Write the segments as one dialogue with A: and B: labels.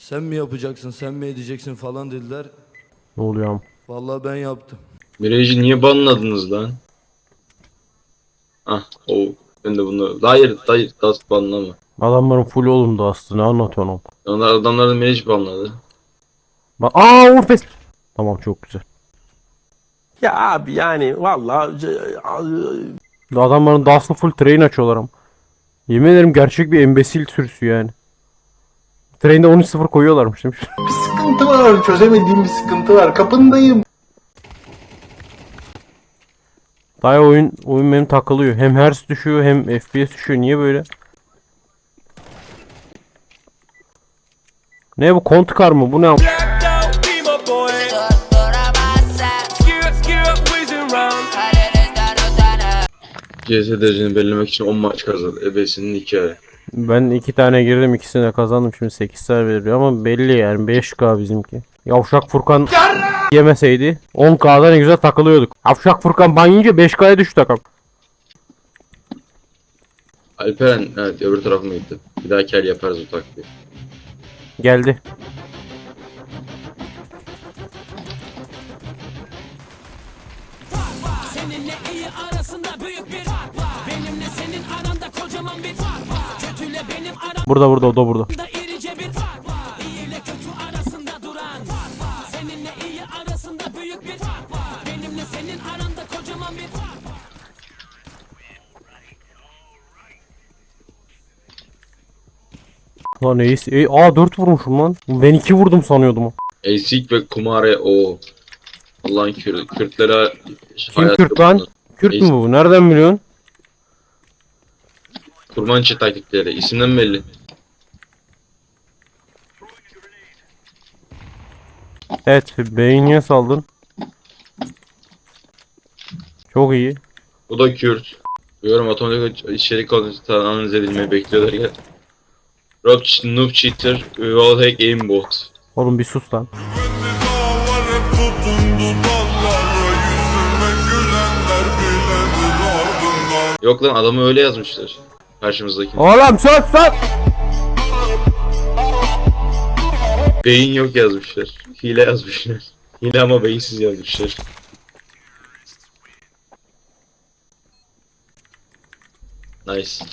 A: Sen mi yapacaksın, sen mi edeceksin falan dediler.
B: Ne oluyor am?
A: Vallahi ben yaptım.
C: Mirage'i niye banladınız lan? Ah o ben de bunu. Hayır hayır Dust banlama.
B: Adamların full oğlum astı. Ne anlatıyorsun oğlum?
C: Onlar adamlar da Mirage banladı.
B: Bak aa Urfes. Tamam çok güzel.
D: Ya abi yani vallahi
B: Adamların Dust'lı full train açıyorlar ama. Yemin ederim gerçek bir embesil sürüsü yani. Train'de 13-0 koyuyorlarmış demiş.
E: Bir sıkıntı var. Çözemediğim bir sıkıntı var. Kapındayım.
B: Daha oyun oyun benim takılıyor. Hem hertz düşüyor hem FPS düşüyor. Niye böyle? Ne bu kontkar mı? Bu ne? am-
F: Blacked out, be my boy. Skew up, skew up, whizzing round.
C: CS dereceni belirlemek için 10 maç kazandı. Ebesinin hikaye.
B: Ben iki tane girdim ikisini de kazandım. Şimdi 8 tane veriyor ama belli yani 5K bizimki. Yavşak Furkan yemeseydi 10K'da ne güzel takılıyorduk. Yavşak Furkan ban yiyince 5K'ya düştü takım.
C: Alperen evet öbür tarafıma gitti. Bir daha kel yaparız o taktiği.
B: Geldi.
F: Aranda kocaman bir fark var.
B: Lan neyse. E, aa 4 vurmuşum lan. Ben 2 vurdum sanıyordum.
C: Ezik ve Kumare o. Allah'ın Kürt. Kürtlere
B: Kim Kürt lan? Kürt mü bu? Nereden biliyorsun?
C: Kurban taktikleri. İsimden belli.
B: Evet. Beğeniye saldın. Çok iyi.
C: Bu da Kürt. Diyorum otomatik içerik konusunda analiz edilmeyi bekliyorlar ya. Rob Noob Cheater, Wallhack Aimbot.
B: Oğlum bir sus lan.
C: Yok lan adamı öyle yazmışlar. Karşımızdaki.
B: Oğlum sus sus.
C: Beyin yok yazmışlar. Hile yazmışlar. Hile ama beyinsiz yazmışlar. Nice.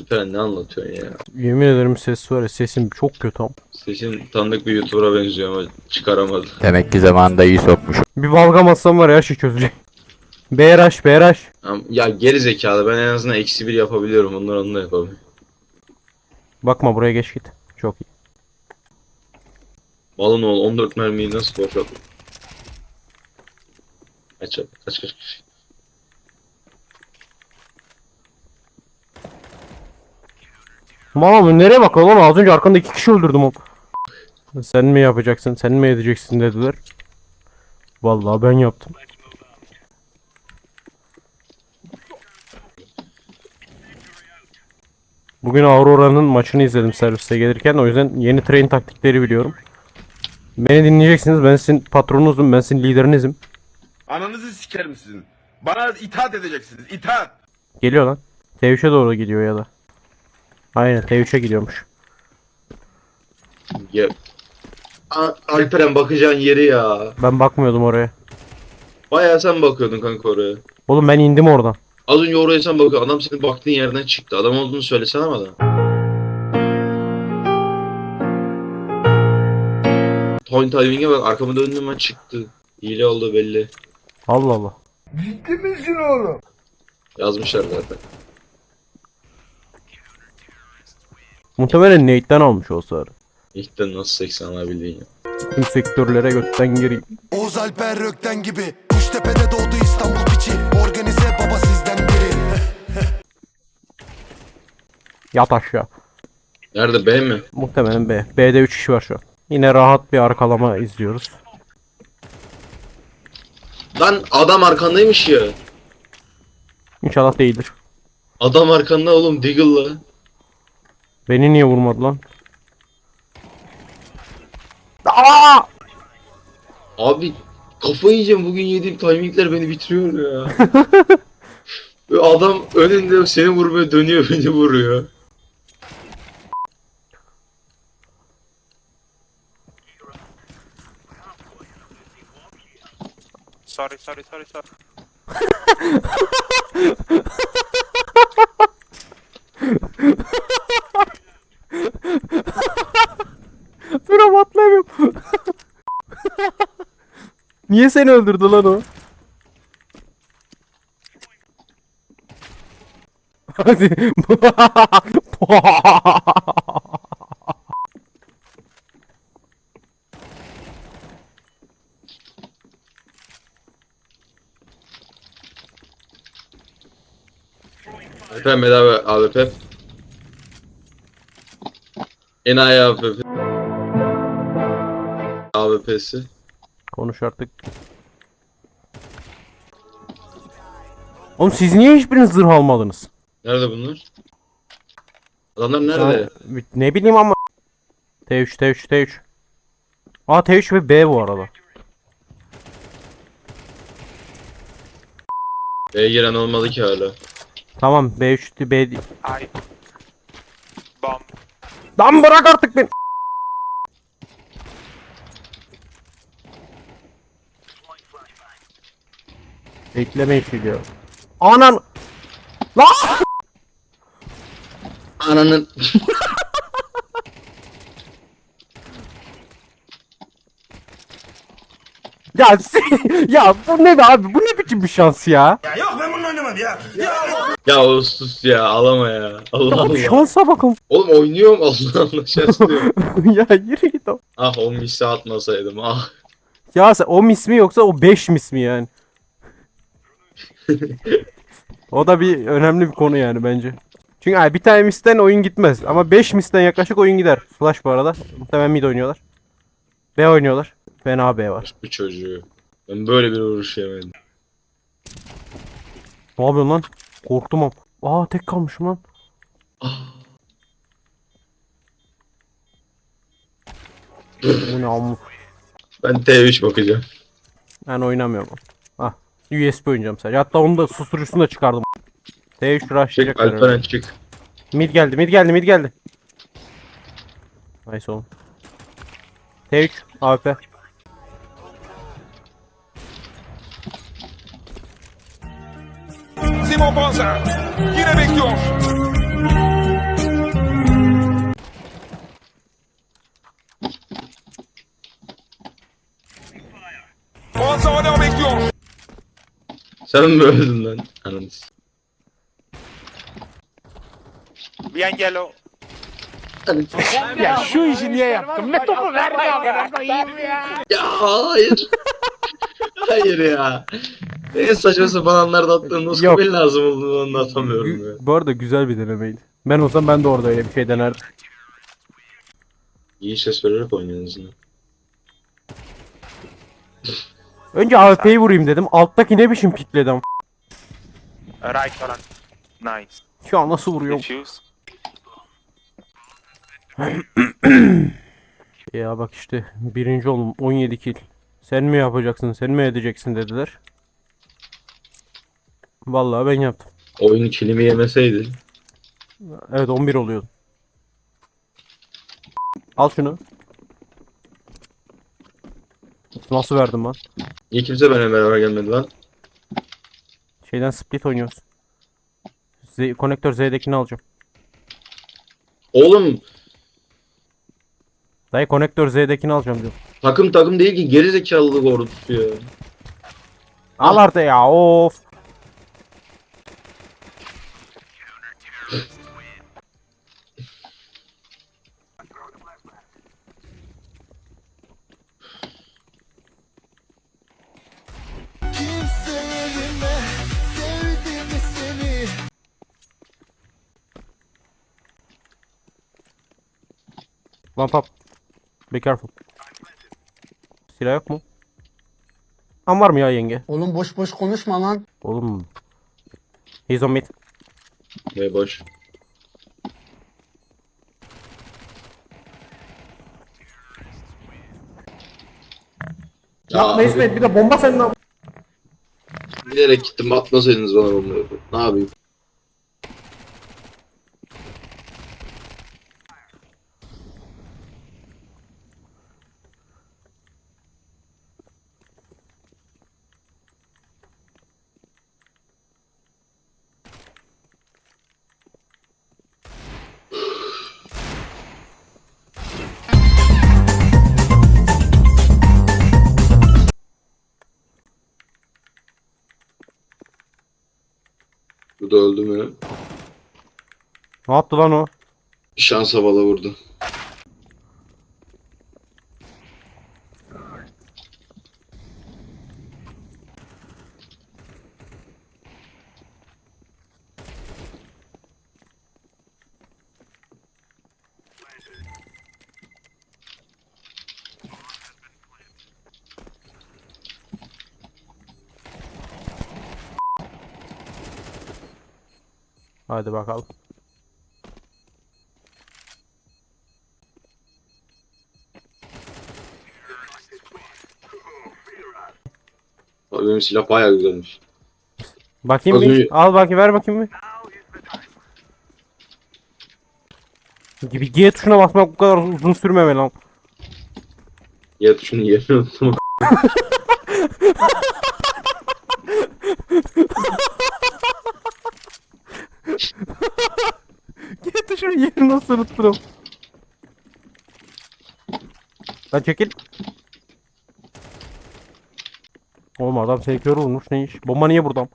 C: Süper ne anlatıyorsun ya?
B: Yemin ederim ses var ya sesim çok kötü ama.
C: Sesin tanıdık bir YouTuber'a benziyor ama çıkaramadı.
G: Demek ki zamanında iyi sokmuş.
B: Bir balgam atsam var ya her şey çözecek. BRH BRH.
C: Ya geri zekalı ben en azından eksi bir yapabiliyorum onlar onu da yapamıyor.
B: Bakma buraya geç git. Çok iyi.
C: Malın oğlu 14 mermiyi nasıl boşalttı? Kaç kaç kaç kaç.
B: Mama nereye bakıyor lan? Az önce arkanda iki kişi öldürdüm oğlum. Sen mi yapacaksın? Sen mi edeceksin dediler. Vallahi ben yaptım. Bugün Aurora'nın maçını izledim serviste gelirken. O yüzden yeni train taktikleri biliyorum. Beni dinleyeceksiniz. Ben sizin patronunuzum. Ben sizin liderinizim.
H: Ananızı sikerim sizin. Bana itaat edeceksiniz. İtaat.
B: Geliyor lan. T3'e doğru gidiyor ya da. Aynen T3'e gidiyormuş.
C: Ya. A- Alperen bakacağın yeri ya.
B: Ben bakmıyordum oraya.
C: Bayağı sen bakıyordun kanka oraya.
B: Oğlum ben indim oradan.
C: Az önce oraya sen bakıyordun. Adam senin baktığın yerden çıktı. Adam olduğunu söylesene bana. Point timing'e bak arkamı döndüm ben çıktı. Hile oldu belli.
B: Allah Allah.
C: Yazmışlar zaten.
B: Muhtemelen Nate'den almış o sarı.
C: İlk de nasıl 80 alabildiğin ya.
B: Tüm sektörlere götten gireyim.
I: Oğuz Alper Rökten gibi Kuştepe'de doğdu İstanbul piçi Organize
B: Yat aşağı.
C: Nerede B mi?
B: Muhtemelen B. B'de 3 kişi var şu an. Yine rahat bir arkalama izliyoruz.
C: Lan adam arkandaymış ya.
B: İnşallah değildir.
C: Adam arkanda oğlum Diggle'la.
B: Beni niye vurmadı lan? Aa!
C: Abi kafayı yiyeceğim bugün yediğim timingler beni bitiriyor ya. Adam önünde seni vurmaya dönüyor beni vuruyor.
J: Sorry, sorry, sorry, sorry.
B: Dur ama atlayamıyorum. Niye seni öldürdü lan o? Hadi.
C: Efendim bedava AWP. Enayi AWP. AWP'si.
B: Konuş artık. Oğlum siz niye hiçbiriniz zırh almadınız?
C: Nerede bunlar? Adamlar nerede?
B: Ha, ne bileyim ama. T3 T3 T3. Aa T3 ve B bu arada.
C: B'ye giren olmadı ki hala.
B: Tamam B3 B.
J: I bomb.
B: Lan bırak artık beni. Beklemeyi biliyor. Anan. Lan.
C: Ananın.
B: Ya sen- ya bu ne be abi? Bu ne biçim bir şans ya?
C: ya o sus ya ağlama ya. Allah
B: Ya
C: Allah.
B: şansa bakın.
C: Oğlum oynuyorum Allah Allah şaşırıyorum.
B: ya yürü git o.
C: ah o misi atmasaydım ah.
B: Ya sen o mis mi yoksa o 5 mis mi yani? o da bir önemli bir konu yani bence. Çünkü ay, bir tane misten oyun gitmez. Ama 5 misten yaklaşık oyun gider. Flash bu arada. Muhtemelen mid oynuyorlar. B oynuyorlar. Fena B var.
C: Bu çocuğu. Ben böyle bir vuruş yemedim.
B: Ne yapıyorsun lan? Korktum am. Aa tek kalmışım lan. Bu ne amma.
C: Ben T3 bakacağım.
B: Ben oynamıyorum. Ah. USB oynayacağım sadece. Hatta onu da susturucusunu da çıkardım. T3
C: Çık
B: rushlayacaklar.
C: Alperen çık.
B: Mid geldi, mid geldi, mid geldi. Nice oğlum. T3 AWP.
H: Simon Banzer. Yine bekliyor. Banzer hala bekliyor.
C: Sen mi öldün lan? Ananı s-
J: Behind yellow.
C: Ya hayır. hayır ya. En saçma sapan anlarda attığım
B: Yok.
C: kabul lazım olduğunu anlatamıyorum ya.
B: Gü- Bu arada güzel bir denemeydi. Ben olsam ben de orada öyle bir şey denerdim.
C: İyi ses vererek oynuyorsunuz yine.
B: Önce AWP'yi vurayım dedim. Alttaki ne biçim pikledim.
J: Right on. Nice.
B: Şu an nasıl vuruyorum?
J: Defuse.
B: Ya bak işte birinci oldum 17 kill. Sen mi yapacaksın, sen mi edeceksin dediler. Vallahi ben yaptım.
C: Oyun kilimi yemeseydi.
B: Evet 11 oluyordum. Al şunu. Nasıl verdim lan?
C: Niye kimse benimle beraber gelmedi lan?
B: Şeyden split oynuyoruz. Z konektör Z'dekini alacağım.
C: Oğlum
B: Dayı konektör Z'dekini alacağım diyor.
C: takım takım değil ki geri zekalılık ordusu ya.
B: Al artık ya of. Lan pap. Be careful. Silah yok mu? An var mı ya yenge?
E: Oğlum boş boş konuşma lan.
B: Oğlum. He's on mid.
C: Ve boş.
B: Yapma İsmet bir de bomba senden.
C: Bilerek gittim atmasaydınız bana bombayı. Ne yapayım? Bu da öldü mü?
B: Ne yaptı lan o?
C: Şans havalı vurdu.
B: Hadi bakalım.
C: Abi benim silah bayağı güzelmiş.
B: Bakayım
C: Az
B: bir.
C: önce-
B: Al bakayım ver bakayım bir. Gibi G tuşuna basmak bu kadar uzun sürmemeli lan.
C: Ya şunu yerine unuttum.
B: G tuşunu yerini nasıl unuttum. Lan çekil. Oğlum adam seni kör olmuş ne iş? Bomba niye buradan?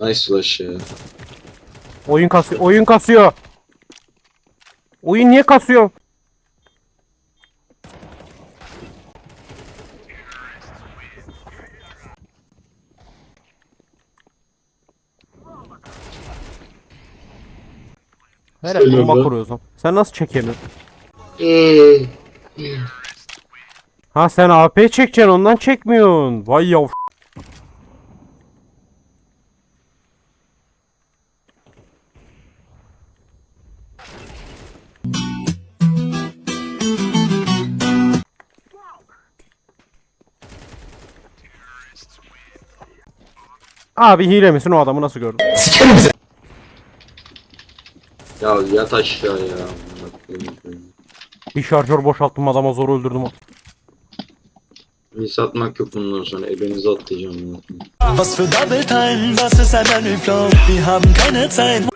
C: Nice flash ya.
B: Oyun kasıyor. Oyun kasıyor. Oyun niye kasıyor? Hele
C: Söylüyorum
B: bomba
C: ben.
B: kuruyorsun. Sen nasıl çekemiyorsun? ha sen AP çekeceksin ondan çekmiyorsun. Vay yav. Abi hile misin o adamı nasıl gördün?
C: Ya yat aşağı ya.
B: Bir şarjör boşalttım adama zor öldürdüm.
C: Bir satmak yok bundan sonra. Ebenizi atlayacağım. ya.
F: Was für Double Time, was ist ein Menüflow? Wir haben keine Zeit.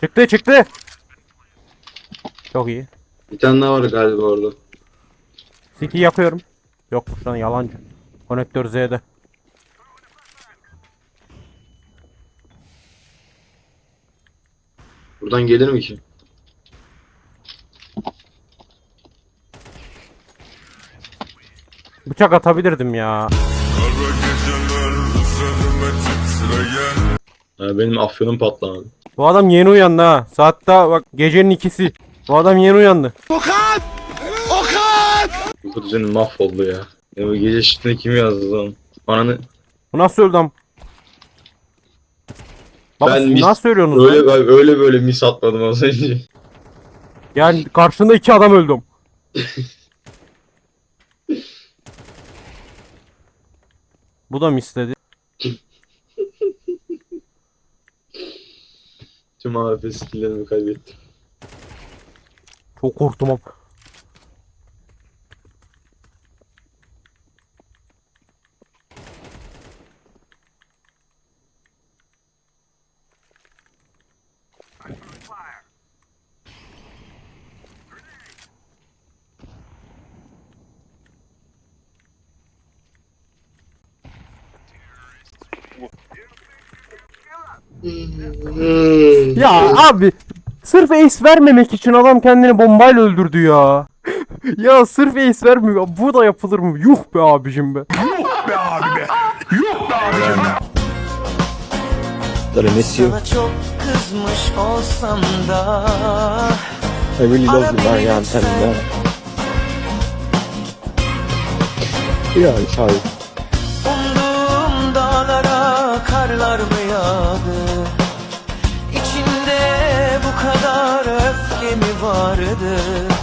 B: Çıktı çıktı. Çok iyi.
C: Bir tane daha var galiba orada.
B: CT yakıyorum. Yokmuş lan yalancı. Konektör Z'de.
C: Buradan gelir mi ki?
B: Bıçak atabilirdim ya.
C: Ha, benim afyonum patlamadı.
B: Bu adam yeni uyandı ha. Saat daha bak gecenin ikisi. Bu adam yeni uyandı.
C: Bu düzenim mahvoldu ya. Ya bu gece şiddetini kim yazdı lan? Ananı
B: Bu nasıl öldü am? Baba
C: Ben mis-
B: nasıl söylüyorsunuz
C: öyle
B: lan?
C: öyle böyle mis atmadım az önce.
B: Yani karşında iki adam öldüm. Bu da misledi.
C: Tüm AFP skilllerimi kaybettim.
B: Çok korktum Ya abi sırf ace vermemek için adam kendini bombayla öldürdü ya. ya sırf ace vermiyor. Bu da yapılır mı? Yuh be abicim be.
F: Sana çok kızmış olsam da I really love you Marianne sen de. Umduğum vardı?